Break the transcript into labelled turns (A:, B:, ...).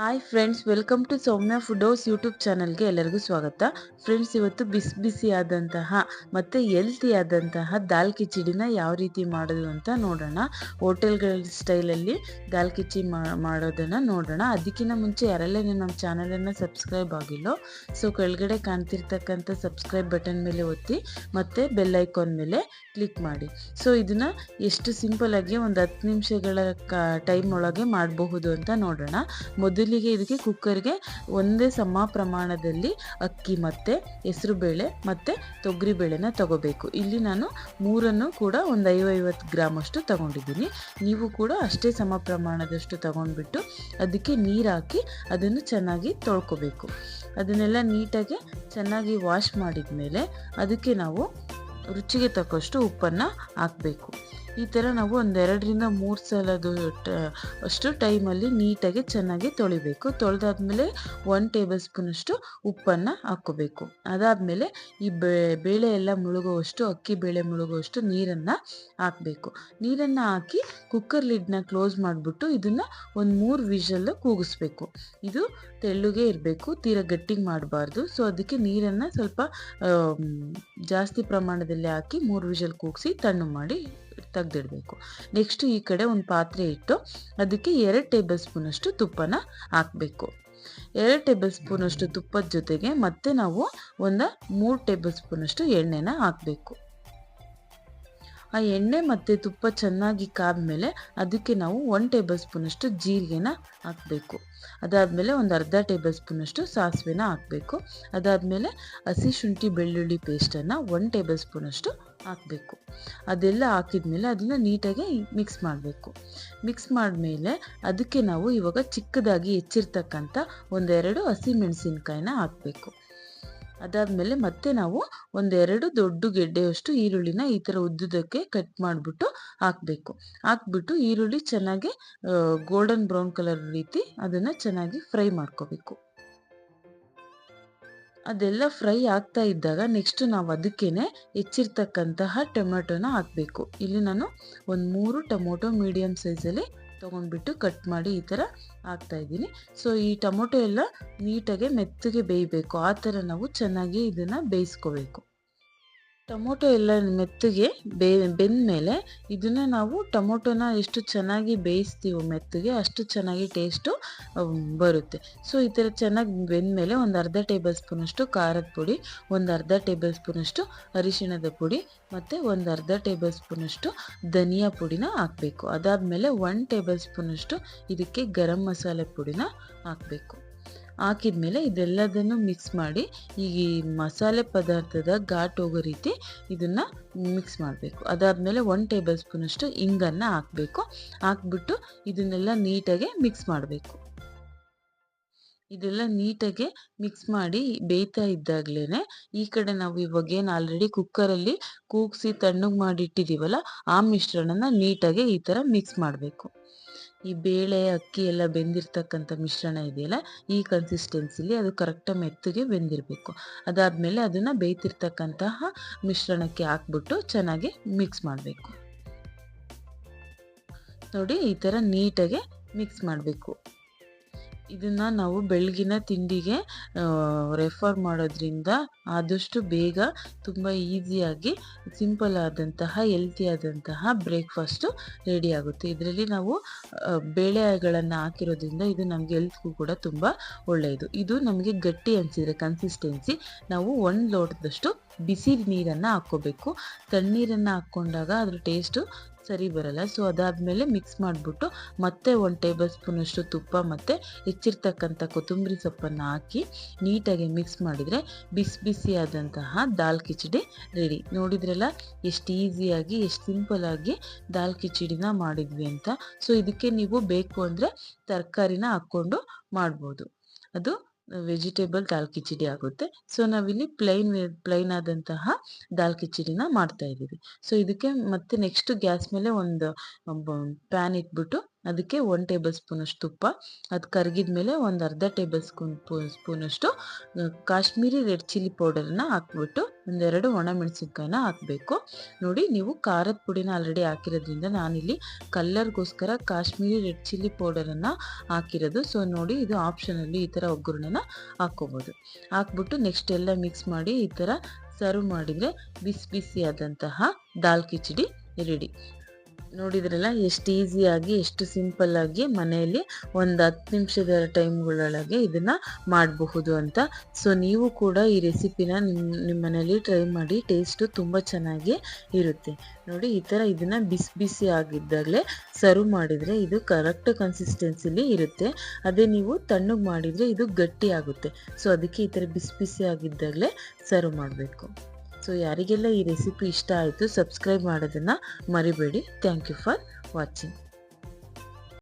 A: Hi friends welcome to Soumya food house YouTube ಚಾನಲ್ಗೆ ಎಲ್ಲರಿಗೂ ಸ್ವಾಗತ. ಫ್ರೆಂಡ್ಸ್ ಇವತ್ತು ಬಿಸಿ ಬಿಸಿ ಆದಂತಹ ಮತ್ತು ಎಲ್ತಿ ಆದಂತಹ ದಾಲ್ ಕಿಚಡಿನ ಯಾವ ರೀತಿ ಮಾಡೋದು ಅಂತ ನೋಡೋಣ. ಹೋಟೆಲ್ಗಳ ಸ್ಟೈಲಲ್ಲಿ ದಾಲ್ ಕಿಚಡಿ ಮಾಡೋದನ್ನು ನೋಡೋಣ. ಅದಕ್ಕಿಂತ ಮುಂಚೆ ಯಾರೆಲ್ಲ ನಮ್ಮ ಚಾನಲನ್ನು ಸಬ್ಸ್ಕ್ರೈಬ್ ಆಗಿಲ್ಲೋ, ಸೊ ಕೆಳಗಡೆ ಕಾಣ್ತಿರ್ತಕ್ಕಂಥ ಸಬ್ಸ್ಕ್ರೈಬ್ ಬಟನ್ ಮೇಲೆ ಒತ್ತಿ ಮತ್ತು ಬೆಲ್ ಐಕಾನ್ ಮೇಲೆ ಕ್ಲಿಕ್ ಮಾಡಿ. ಸೊ ಇದನ್ನು ಎಷ್ಟು ಸಿಂಪಲ್ ಆಗಿ ಒಂದು ಹತ್ತು ನಿಮಿಷಗಳ ಕ, ಟೈಮ್ ಒಳಗೆ ಮಾಡಬಹುದು ಅಂತ ನೋಡೋಣ. ಮೊದಲಿಗೆ ಇದಕ್ಕೆ ಕುಕ್ಕರ್ಗೆ ಒಂದೇ ಸಮ ಪ್ರಮಾಣದಲ್ಲಿ ಅಕ್ಕಿ ಮತ್ತು ಹೆಸರುಬೇಳೆ ಮತ್ತು ತೊಗರಿಬೇಳೆನ ತಗೋಬೇಕು. ಇಲ್ಲಿ ನಾನು ಮೂರನ್ನು ಕೂಡ ಒಂದು ಐವತ್ತು ಗ್ರಾಮ್ ಅಷ್ಟು ತಗೊಂಡಿದ್ದೀನಿ. ನೀವು ಕೂಡ ಅಷ್ಟೇ ಸಮ ಪ್ರಮಾಣದಷ್ಟು ತಗೊಂಡ್ಬಿಟ್ಟು ಅದಕ್ಕೆ ನೀರು ಹಾಕಿ ಅದನ್ನು ಚೆನ್ನಾಗಿ ತೊಳ್ಕೊಬೇಕು. ಅದನ್ನೆಲ್ಲ ನೀಟಾಗಿ ಚೆನ್ನಾಗಿ ವಾಶ್ ಮಾಡಿದ ಮೇಲೆ ಅದಕ್ಕೆ ನಾವು ರುಚಿಗೆ ತಕ್ಕಷ್ಟು ಉಪ್ಪನ್ನು ಹಾಕಬೇಕು. ಈ ಥರ ನಾವು ಒಂದೆರಡರಿಂದ ಮೂರು ಸಲದು ಅಷ್ಟು ಟೈಮಲ್ಲಿ ನೀಟಾಗಿ ಚೆನ್ನಾಗಿ ತೊಳಿಬೇಕು. ತೊಳೆದಾದ್ಮೇಲೆ ಒನ್ ಟೇಬಲ್ ಸ್ಪೂನಷ್ಟು ಉಪ್ಪನ್ನು ಹಾಕ್ಕೋಬೇಕು. ಅದಾದಮೇಲೆ ಈ ಬೇಳೆ ಎಲ್ಲ ಮುಳುಗುವಷ್ಟು, ಅಕ್ಕಿ ಬೇಳೆ ಮುಳುಗುವಷ್ಟು ನೀರನ್ನು ಹಾಕಬೇಕು. ನೀರನ್ನು ಹಾಕಿ ಕುಕ್ಕರ್ ಲಿಡ್ನ ಕ್ಲೋಸ್ ಮಾಡಿಬಿಟ್ಟು ಇದನ್ನು ಒಂದು ಮೂರು ವಿಷಲ್ಲು ಕೂಗಿಸ್ಬೇಕು. ಇದು ತೆಳ್ಳಗೆ ಇರಬೇಕು, ತೀರ ಗಟ್ಟಿಗೆ ಮಾಡಬಾರ್ದು. ಸೊ ಅದಕ್ಕೆ ನೀರನ್ನು ಸ್ವಲ್ಪ ಜಾಸ್ತಿ ಪ್ರಮಾಣದಲ್ಲಿ ಹಾಕಿ ಮೂರು ವಿಷಲ್ ಕೂಗಿಸಿ ತಣ್ಣು ಮಾಡಿ ತೆಗೆದಿಡಬೇಕು. ನೆಕ್ಸ್ಟ್ ಈ ಕಡೆ ಒಂದು ಪಾತ್ರೆ ಇಟ್ಟು ಅದಕ್ಕೆ ಎರಡು ಟೇಬಲ್ ಸ್ಪೂನಷ್ಟು ತುಪ್ಪನ ಹಾಕಬೇಕು. ಎರಡು ಟೇಬಲ್ ಸ್ಪೂನಷ್ಟು ತುಪ್ಪದ ಜೊತೆಗೆ ಮತ್ತೆ ನಾವು ಒಂದು ಮೂರು ಟೇಬಲ್ ಸ್ಪೂನಷ್ಟು ಎಣ್ಣೆನ ಹಾಕಬೇಕು. ಆ ಎಣ್ಣೆ ಮತ್ತು ತುಪ್ಪ ಚೆನ್ನಾಗಿ ಕಾದ್ಮೇಲೆ ಅದಕ್ಕೆ ನಾವು ಒನ್ ಟೇಬಲ್ ಸ್ಪೂನಷ್ಟು ಜೀರಿಗೆನ ಹಾಕಬೇಕು. ಅದಾದಮೇಲೆ ಒಂದು ಅರ್ಧ ಟೇಬಲ್ ಸ್ಪೂನಷ್ಟು ಸಾಸಿವೆನ ಹಾಕಬೇಕು. ಅದಾದಮೇಲೆ ಹಸಿ ಶುಂಠಿ ಬೆಳ್ಳುಳ್ಳಿ ಪೇಸ್ಟನ್ನು ಒನ್ ಟೇಬಲ್ ಸ್ಪೂನಷ್ಟು ಹಾಕಬೇಕು. ಅದೆಲ್ಲ ಹಾಕಿದ್ಮೇಲೆ ಅದನ್ನು ನೀಟಾಗಿ ಮಿಕ್ಸ್ ಮಾಡಬೇಕು. ಮಿಕ್ಸ್ ಮಾಡಿದ್ಮೇಲೆ ಅದಕ್ಕೆ ನಾವು ಇವಾಗ ಚಿಕ್ಕದಾಗಿ ಹೆಚ್ಚಿರ್ತಕ್ಕಂಥ ಒಂದೆರಡು ಹಸಿ ಮೆಣಸಿನ್ಕಾಯಿನ ಹಾಕಬೇಕು. ಅದಾದಮೇಲೆ ಮತ್ತೆ ನಾವು ಒಂದೆರಡು ದೊಡ್ಡ ಗೆಡ್ಡೆಯಷ್ಟು ಈರುಳ್ಳಿನ ಈ ಥರ ಉದ್ದುದಕ್ಕೆ ಕಟ್ ಮಾಡಿಬಿಟ್ಟು ಹಾಕಬೇಕು. ಹಾಕ್ಬಿಟ್ಟು ಈರುಳ್ಳಿ ಚೆನ್ನಾಗಿ ಗೋಲ್ಡನ್ ಬ್ರೌನ್ ಕಲರ್ ರೀತಿ ಅದನ್ನು ಚೆನ್ನಾಗಿ ಫ್ರೈ ಮಾಡ್ಕೋಬೇಕು. ಅದೆಲ್ಲ ಫ್ರೈ ಆಗ್ತಾ ಇದ್ದಾಗ ನೆಕ್ಸ್ಟ್ ನಾವು ಅದಕ್ಕೇನೆ ಹೆಚ್ಚಿರ್ತಕ್ಕಂತಹ ಟೊಮೆಟೊನ ಹಾಕಬೇಕು. ಇಲ್ಲಿ ನಾನು ಒಂದು ಮೂರು ಟೊಮೊಟೊ ಮೀಡಿಯಮ್ ಸೈಜಲ್ಲಿ ತೊಗೊಂಡ್ಬಿಟ್ಟು ಕಟ್ ಮಾಡಿ ಈ ಥರ ಇದ್ದೀನಿ. ಸೊ ಈ ಟೊಮೊಟೊ ಎಲ್ಲ ನೀಟಾಗಿ ಮೆತ್ತಗೆ ಬೇಯಬೇಕು. ಆ ಥರ ನಾವು ಚೆನ್ನಾಗಿ ಇದನ್ನು ಬೇಯಿಸ್ಕೋಬೇಕು. ಟೊಮೊಟೊ ಎಲ್ಲ ಮೆತ್ತಗೆ ಬೇ, ಬೆಂದಮೇಲೆ ಇದನ್ನು ನಾವು ಟೊಮೊಟೊನ ಎಷ್ಟು ಚೆನ್ನಾಗಿ ಬೇಯಿಸ್ತೀವೋ ಮೆತ್ತಗೆ ಅಷ್ಟು ಚೆನ್ನಾಗಿ ಟೇಸ್ಟು ಬರುತ್ತೆ. ಸೊ ಈ ಥರ ಚೆನ್ನಾಗಿ ಬೆಂದಮೇಲೆ ಒಂದು ಅರ್ಧ ಟೇಬಲ್ ಸ್ಪೂನಷ್ಟು ಖಾರದ ಪುಡಿ, ಒಂದು ಅರ್ಧ ಟೇಬಲ್ ಸ್ಪೂನಷ್ಟು ಅರಿಶಿಣದ ಪುಡಿ, ಮತ್ತು ಒಂದು ಅರ್ಧ ಟೇಬಲ್ ಸ್ಪೂನಷ್ಟು ಧನಿಯಾ ಪುಡಿನ ಹಾಕಬೇಕು. ಅದಾದಮೇಲೆ ಒನ್ ಟೇಬಲ್ ಸ್ಪೂನಷ್ಟು ಇದಕ್ಕೆ ಗರಂ ಮಸಾಲೆ ಪುಡಿನ ಹಾಕಬೇಕು. ಹಾಕಿದ ಮೇಲೆ ಇದೆಲ್ಲದನ್ನು ಮಿಕ್ಸ್ ಮಾಡಿ ಈ ಮಸಾಲೆ ಪದಾರ್ಥದ ಘಾಟ್ ಹೋಗೋ ರೀತಿ ಇದನ್ನು ಮಿಕ್ಸ್ ಮಾಡಬೇಕು. ಅದಾದಮೇಲೆ ಒನ್ ಟೇಬಲ್ ಸ್ಪೂನಷ್ಟು ಇಂಗನ್ನು ಹಾಕಬೇಕು. ಹಾಕ್ಬಿಟ್ಟು ಇದನ್ನೆಲ್ಲ ನೀಟಾಗಿ ಮಿಕ್ಸ್ ಮಾಡಬೇಕು. ಇದೆಲ್ಲ ನೀಟಾಗಿ ಮಿಕ್ಸ್ ಮಾಡಿ ಬೇಯ್ತಾ ಇದ್ದಾಗಲೇ ಈ ಕಡೆ ನಾವು ಇವಾಗ ಏನು ಆಲ್ರೆಡಿ ಕುಕ್ಕರಲ್ಲಿ ಕೂಗಿಸಿ ತಣ್ಣಗೆ ಮಾಡಿಟ್ಟಿದ್ದೀವಲ್ಲ ಆ ಮಿಶ್ರಣನ ನೀಟಾಗಿ ಈ ಥರ ಮಿಕ್ಸ್ ಮಾಡಬೇಕು. ಈ ಬೇಳೆ, ಅಕ್ಕಿ ಎಲ್ಲ ಬೆಂದಿರ್ತಕ್ಕಂಥ ಮಿಶ್ರಣ ಇದೆಯಲ್ಲ, ಈ ಕನ್ಸಿಸ್ಟೆನ್ಸಿಲಿ ಅದು ಕರೆಕ್ಟಾಗಿ ಮೆತ್ತಗೆ ಬೆಂದಿರಬೇಕು. ಅದಾದಮೇಲೆ ಅದನ್ನು ಬೇಯ್ತಿರ್ತಕ್ಕಂತಹ ಮಿಶ್ರಣಕ್ಕೆ ಹಾಕ್ಬಿಟ್ಟು ಚೆನ್ನಾಗಿ ಮಿಕ್ಸ್ ಮಾಡಬೇಕು. ನೋಡಿ ಈ ಥರ ನೀಟಾಗಿ ಮಿಕ್ಸ್ ಮಾಡಬೇಕು. ಇದನ್ನು ನಾವು ಬೆಳಗಿನ ತಿಂಡಿಗೆ ರೆಫರ್ ಮಾಡೋದ್ರಿಂದ ಆದಷ್ಟು ಬೇಗ ತುಂಬ ಈಸಿಯಾಗಿ ಸಿಂಪಲ್ ಆದಂತಹ ಹೆಲ್ತಿ ಆದಂತಹ ಬ್ರೇಕ್ಫಾಸ್ಟು ರೆಡಿ ಆಗುತ್ತೆ. ಇದರಲ್ಲಿ ನಾವು ಬೇಳೆಗಳನ್ನು ಹಾಕಿರೋದ್ರಿಂದ ಇದು ನಮಗೆ ಹೆಲ್ತ್ಗೂ ಕೂಡ ತುಂಬ ಒಳ್ಳೆಯದು ಇದು ನಮಗೆ ಗಟ್ಟಿ ಅನಿಸಿದರೆ ಕನ್ಸಿಸ್ಟೆನ್ಸಿ ನಾವು ಒಂದು ಲೋಟದಷ್ಟು ಬಿಸಿ ನೀರನ್ನು ಹಾಕ್ಕೋಬೇಕು. ತಣ್ಣೀರನ್ನು ಹಾಕ್ಕೊಂಡಾಗ ಅದರ ಟೇಸ್ಟು ಸರಿ ಬರಲ್ಲ. ಸೊ ಅದಾದಮೇಲೆ ಮಿಕ್ಸ್ ಮಾಡಿಬಿಟ್ಟು ಮತ್ತೆ ಒಂದು ಟೇಬಲ್ ಸ್ಪೂನಷ್ಟು ತುಪ್ಪ ಮತ್ತು ಹೆಚ್ಚಿರ್ತಕ್ಕಂಥ ಕೊತ್ತಂಬರಿ ಸೊಪ್ಪನ್ನು ಹಾಕಿ ನೀಟಾಗಿ ಮಿಕ್ಸ್ ಮಾಡಿದರೆ ಬಿಸಿ ಬಿಸಿಯಾದಂತಹ ದಾಲ್ ಕಿಚಡಿ ರೆಡಿ ನೋಡಿದ್ರಲ್ಲ? ಎಷ್ಟು ಈಸಿಯಾಗಿ ಎಷ್ಟು ಸಿಂಪಲಾಗಿ ದಾಲ್ ಕಿಚಡಿನ ಮಾಡಿದ್ವಿ ಅಂತ. ಸೊ ಇದಕ್ಕೆ ನೀವು ಬೇಕು ಅಂದರೆ ತರಕಾರಿನ ಹಾಕ್ಕೊಂಡು ಮಾಡ್ಬೋದು. ಅದು ವೆಜಿಟೇಬಲ್ ದಾಲ್ ಕಿಚಡಿ ಆಗುತ್ತೆ. ಸೊ ನಾವಿಲ್ಲಿ ಪ್ಲೈನ್ ಪ್ಲೈನ್ ಆದಂತಹ ದಾಲ್ ಕಿಚಡಿನ ಮಾಡ್ತಾ ಇದ್ದೀವಿ. ಸೊ ಇದಕ್ಕೆ ಮತ್ತೆ ನೆಕ್ಸ್ಟ್ ಗ್ಯಾಸ್ ಮೇಲೆ ಒಂದು ಪ್ಯಾನ್ ಇಟ್ಬಿಟ್ಟು ಅದಕ್ಕೆ ಒನ್ ಟೇಬಲ್ ಸ್ಪೂನಷ್ಟು ತುಪ್ಪ, ಅದು ಕರಗಿದ ಮೇಲೆ ಒಂದು ಅರ್ಧ ಟೇಬಲ್ ಸ್ಪೂನ್ ಸ್ಪೂನಷ್ಟು ಕಾಶ್ಮೀರಿ ರೆಡ್ ಚಿಲ್ಲಿ ಪೌಡರನ್ನ ಹಾಕ್ಬಿಟ್ಟು ಒಂದೆರಡು ಒಣಮೆಣಸಿನ್ಕಾಯಿನ ಹಾಕಬೇಕು. ನೋಡಿ ನೀವು ಖಾರದ ಪುಡಿನ ಆಲ್ರೆಡಿ ಹಾಕಿರೋದ್ರಿಂದ ನಾನಿಲ್ಲಿ ಕಲ್ಲರ್ಗೋಸ್ಕರ ಕಾಶ್ಮೀರಿ ರೆಡ್ ಚಿಲ್ಲಿ ಪೌಡರನ್ನು ಹಾಕಿರೋದು. ಸೊ, ನೋಡಿ ಇದು ಆಪ್ಷನಲ್ಲಿ ಈ ಥರ ಒಗ್ಗರಣೆನ ಹಾಕ್ಕೋಬೋದು. ಹಾಕ್ಬಿಟ್ಟು ನೆಕ್ಸ್ಟ್ ಎಲ್ಲ ಮಿಕ್ಸ್ ಮಾಡಿ ಈ ಥರ ಸರ್ವ್ ಮಾಡಿದರೆ ಬಿಸಿ ಬಿಸಿಯಾದಂತಹ ದಾಲ್ ಕಿಚಡಿ ರೆಡಿ. ನೋಡಿದ್ರಲ್ಲ ಎಷ್ಟು ಈಸಿಯಾಗಿ ಎಷ್ಟು ಸಿಂಪಲ್ಲಾಗಿ ಮನೆಯಲ್ಲಿ ಒಂದು ಹತ್ತು ನಿಮಿಷದ ಟೈಮ್ಗಳೊಳಗೆ ಇದನ್ನು ಮಾಡಬಹುದು ಅಂತ. ಸೊ ನೀವು ಕೂಡ ಈ ರೆಸಿಪಿನ ನಿಮ್ಮ ನಿಮ್ಮ ಮನೆಯಲ್ಲಿ ಟ್ರೈ ಮಾಡಿ ಟೇಸ್ಟು ತುಂಬ ಚೆನ್ನಾಗಿ ಇರುತ್ತೆ. ನೋಡಿ, ಈ ಥರ ಇದನ್ನು ಬಿಸಿ ಬಿಸಿ ಆಗಿದ್ದಾಗಲೇ ಸರ್ವ್ ಮಾಡಿದರೆ ಇದು ಕರೆಕ್ಟ್ ಕನ್ಸಿಸ್ಟೆನ್ಸಿಲಿ ಇರುತ್ತೆ. ಅದೇ ನೀವು ತಣ್ಣಗೆ ಮಾಡಿದರೆ ಇದು ಗಟ್ಟಿ ಆಗುತ್ತೆ. ಸೊ ಅದಕ್ಕೆ ಈ ಥರ ಬಿಸಿ ಬಿಸಿ ಆಗಿದ್ದಾಗಲೇ ಸರ್ವ್ ಮಾಡಬೇಕು. ಸೊ ಯಾರಿಗೆಲ್ಲ ಈ ರೆಸಿಪಿ ಇಷ್ಟ ಆಯಿತು ಸಬ್ಸ್ಕ್ರೈಬ್ ಮಾಡೋದನ್ನು ಮರಿಬೇಡಿ. Thank you for watching